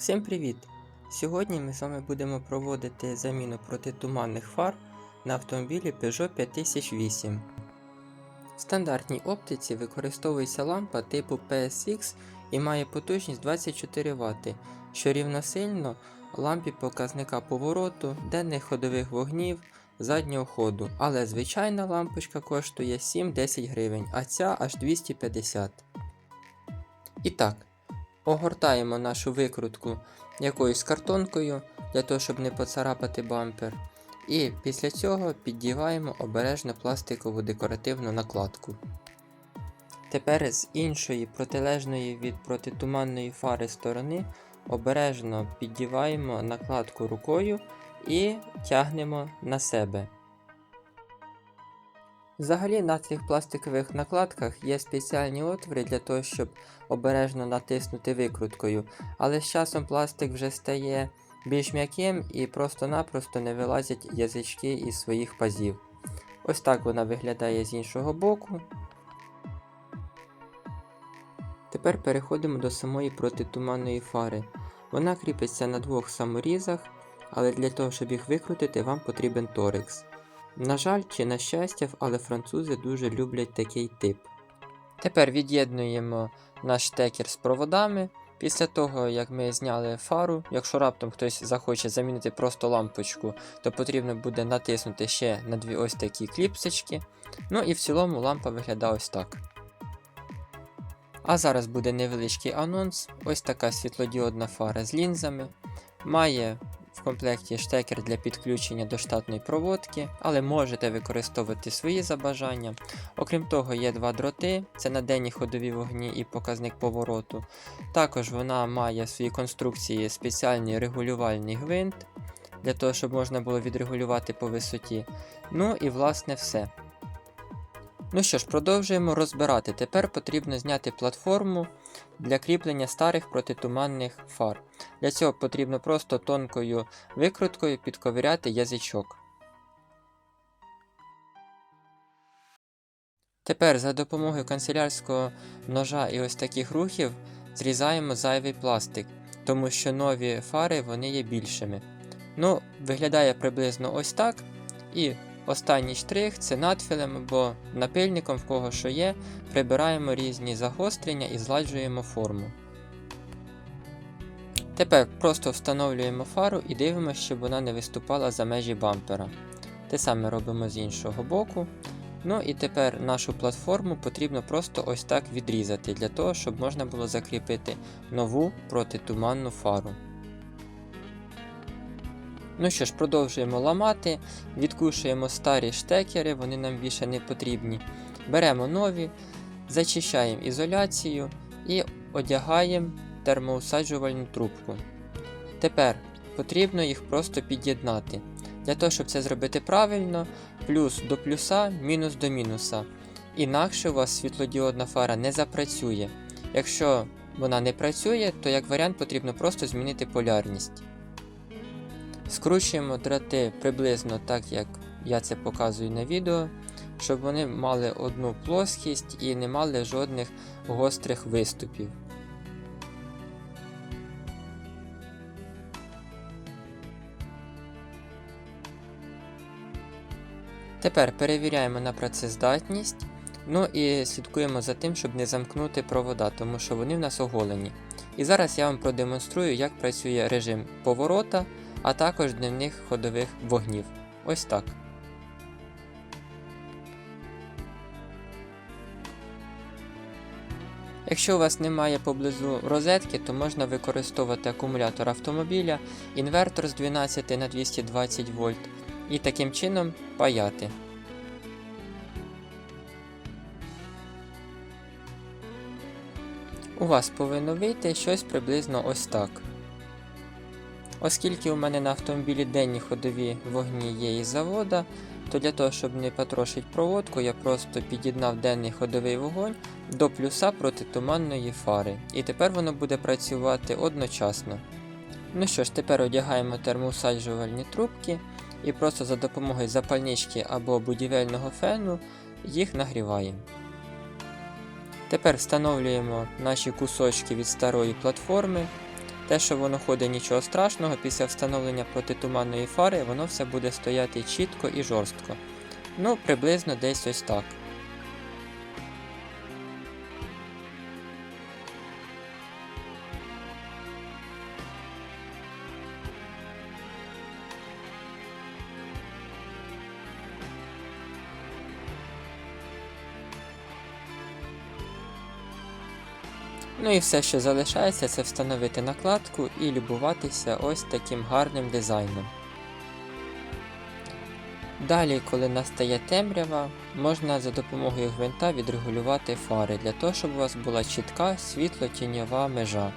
Всім привіт! Сьогодні ми з вами будемо проводити заміну протитуманних фар на автомобілі Peugeot 5008. В стандартній оптиці використовується лампа типу PSX і має потужність 24 Вт, що рівносильно лампі показника повороту, денних ходових вогнів, заднього ходу. Але звичайна лампочка коштує 7-10 гривень, а ця аж 250. І так, огортаємо нашу викрутку якоюсь картонкою для того, щоб не поцарапати бампер. І після цього піддіваємо обережно пластикову декоративну накладку. Тепер з іншої протилежної від протитуманної фари сторони обережно піддіваємо накладку рукою і тягнемо на себе. Взагалі на цих пластикових накладках є спеціальні отвори для того, щоб обережно натиснути викруткою, але з часом пластик вже стає більш м'яким і просто-напросто не вилазять язички із своїх пазів. Ось так вона виглядає з іншого боку. Тепер переходимо до самої протитуманної фари. Вона кріпиться на двох саморізах, але для того, щоб їх викрутити, вам потрібен торекс. На жаль, чи на щастя, але французи дуже люблять такий тип. Тепер від'єднуємо наш штекер з проводами. Після того, як ми зняли фару, якщо раптом хтось захоче замінити просто лампочку, то потрібно буде натиснути ще на дві ось такі кліпсочки. Ну і в цілому лампа виглядає ось так. А зараз буде невеличкий анонс. Ось така світлодіодна фара з лінзами. Має в комплекті штекер для підключення до штатної проводки, але можете використовувати свої забажання. Окрім того, є два дроти, це на денні ходові вогні і показник повороту. Також вона має в своїй конструкції спеціальний регулювальний гвинт, для того, щоб можна було відрегулювати по висоті. Ну і власне все. Ну що ж, продовжуємо розбирати. Тепер потрібно зняти платформу для кріплення старих протитуманних фар. Для цього потрібно просто тонкою викруткою підковиряти язичок. Тепер за допомогою канцелярського ножа і ось таких рухів зрізаємо зайвий пластик, тому що нові фари вони є більшими. Ну, виглядає приблизно ось так. І Останній штрих це надфілем або напильником, в кого що є, прибираємо різні загострення і зладжуємо форму. Тепер просто встановлюємо фару і дивимося, щоб вона не виступала за межі бампера. Те саме робимо з іншого боку. Ну і тепер нашу платформу потрібно просто ось так відрізати, для того, щоб можна було закріпити нову протитуманну фару. Ну що ж, продовжуємо ламати, відкушуємо старі штекери, вони нам більше не потрібні. Беремо нові, зачищаємо ізоляцію і одягаємо термоусаджувальну трубку. Тепер потрібно їх просто під'єднати. Для того, щоб це зробити правильно, плюс до плюса, мінус до мінуса. Інакше у вас світлодіодна фара не запрацює. Якщо вона не працює, то як варіант потрібно просто змінити полярність. Скручуємо дроти приблизно так, як я це показую на відео, щоб вони мали одну плоскість і не мали жодних гострих виступів. Тепер перевіряємо на працездатність. Ну і слідкуємо за тим, щоб не замкнути провода, тому що вони в нас оголені. І зараз я вам продемонструю, як працює режим поворота а також дневних ходових вогнів. Ось так. Якщо у вас немає поблизу розетки, то можна використовувати акумулятор автомобіля, інвертор з 12 на 220 вольт і таким чином паяти. У вас повинно вийти щось приблизно ось так. Оскільки у мене на автомобілі денні ходові вогні є із завода, то для того, щоб не потрошити проводку, я просто під'єднав денний ходовий вогонь до плюса протитуманної фари. І тепер воно буде працювати одночасно. Ну що ж, тепер одягаємо термоусаджувальні трубки і просто за допомогою запальнички або будівельного фену їх нагріваємо. Тепер встановлюємо наші кусочки від старої платформи. Те, що воно ходить нічого страшного, після встановлення протитуманної фари воно все буде стояти чітко і жорстко. Ну, приблизно десь ось так. Ну і все, що залишається, це встановити накладку і любуватися ось таким гарним дизайном. Далі, коли настає темрява, можна за допомогою гвинта відрегулювати фари для того, щоб у вас була чітка світло-тіньова межа.